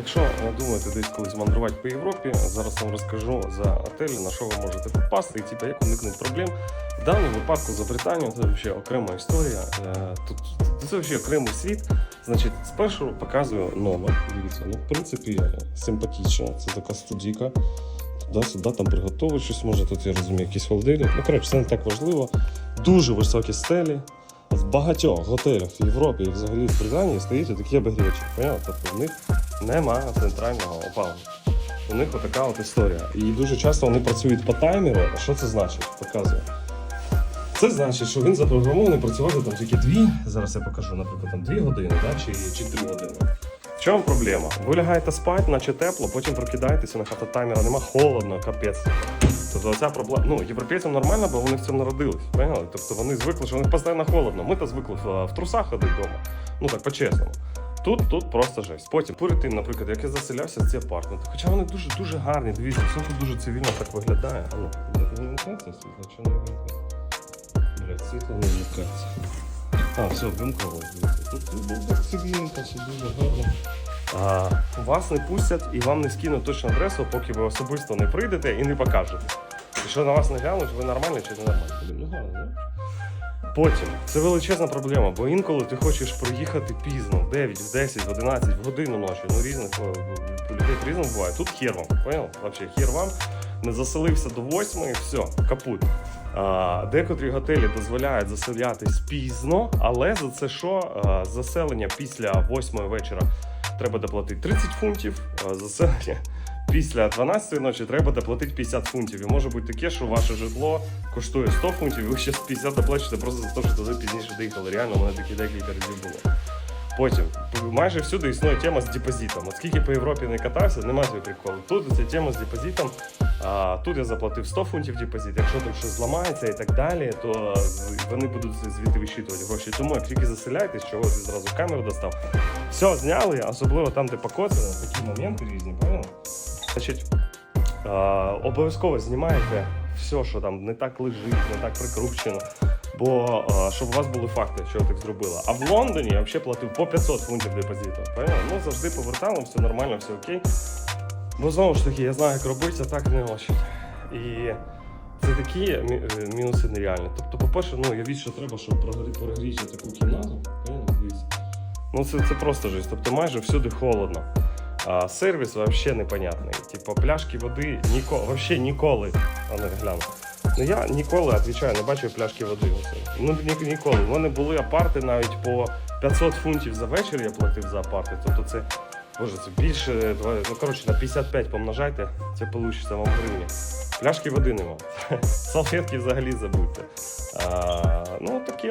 якщо е, думаєте десь колись мандрувати по Європі, зараз вам розкажу за готелі, на що ви можете попасти і типу, як уникнути проблем. В даному випадку за Британію це взагалі окрема історія. Е, Тут це взагалі окремий світ. Значить, спершу показую номер. Дивіться, ну в принципі симпатично. Це така студійка. Туди-сюди там приготувати щось може. Тут я розумію, якийсь холодильник. Ну, коротше, це не так важливо. Дуже високі стелі. В багатьох готелях в Європі і взагалі в Британії стоїть такі обігрівачі. Тобто в них немає центрального опалення. У них отака от історія. І дуже часто вони працюють по таймеру. А що це значить? Показую. Це значить, що він запрограмований працювати там тільки дві. Зараз я покажу, наприклад, там дві години, да, чи, чи три години. В чому проблема? Ви лягаєте спати, наче тепло, потім прокидаєтеся на хата таймера, нема холодно, капець. Тобто ця проблема. Ну, європейцям нормально, бо вони в цьому народились. Поняли? Тобто вони звикли, що у них постійно холодно. Ми то звикли в трусах ходити вдома. Ну так по-чесному. Тут, тут просто жесть. Потім тим, наприклад, як я заселявся в ці апартменти, хоча вони дуже дуже гарні, дивіться, все тут дуже цивільно так виглядає. А ну, не вмикається світло чи не вмикається? Блять, світло не вмикається. А, все, вимкнуло. Тут було так цивільненько, все дуже гарно. А, вас не пустять і вам не скинуть точну адресу, поки ви особисто не прийдете і не покажете. І що на вас не глянуть, ви нормальні чи не нормальні. Ну гарно, не? Потім це величезна проблема, бо інколи ти хочеш приїхати пізно, в 9, в 10, в 11, в годину ночі. Ну різних о, людей по-різному буває. Тут хер вам, понял? Вообще хер вам. Не заселився до 8, все, капут. А, декотрі готелі дозволяють заселятись пізно, але за це що? Заселення після 8 вечора треба доплатити 30 фунтів, а заселення після 12 ночі треба доплатити 50 фунтів. І може бути таке, що ваше житло коштує 100 фунтів, і ви ще 50 доплачуєте просто за те, що туди пізніше доїхали. Реально, у мене такі декілька разів було. Потім майже всюди існує тема з депозитом. От скільки по Європі не катався, немає цього приколу. Тут ця тема з депозитом. А, тут я заплатив 100 фунтів депозит. Якщо там щось зламається і так далі, то вони будуть звідти вищитувати гроші. Тому як тільки заселяєтесь, чого ти зразу камеру достав. Все, зняли, особливо там, де покоцано, такі моменти різні, понял? Значить, обов'язково знімаєте все, що там не так лежить, не так прикручено. Бо щоб у вас були факти, що так зробила. А в Лондоні я взагалі платив по 500 фунтів депозиту. Ну завжди повертали, все нормально, все окей. Бо знову ж таки, я знаю, як робити, а так не очень. І це такі е, мінуси нереальні. Тобто, по-перше, ну я що треба, щоб прогрі- прогріти таку кімнату. Ну це, це просто жесть. Тобто майже всюди холодно. А сервіс взагалі непонятний. Типу, пляшки води ніколи, вообще ніколи. А не гляну. Ну я ніколи, відповідаю, не бачив пляшки води. Ну ні, ніколи. У були апарти навіть по 500 фунтів за вечір я платив за апарти. Тобто це, боже, це більше, ну коротше, на 55 помножайте, це вийде вам гривні. Пляшки води нема. Салфетки взагалі забудьте. А, ну такі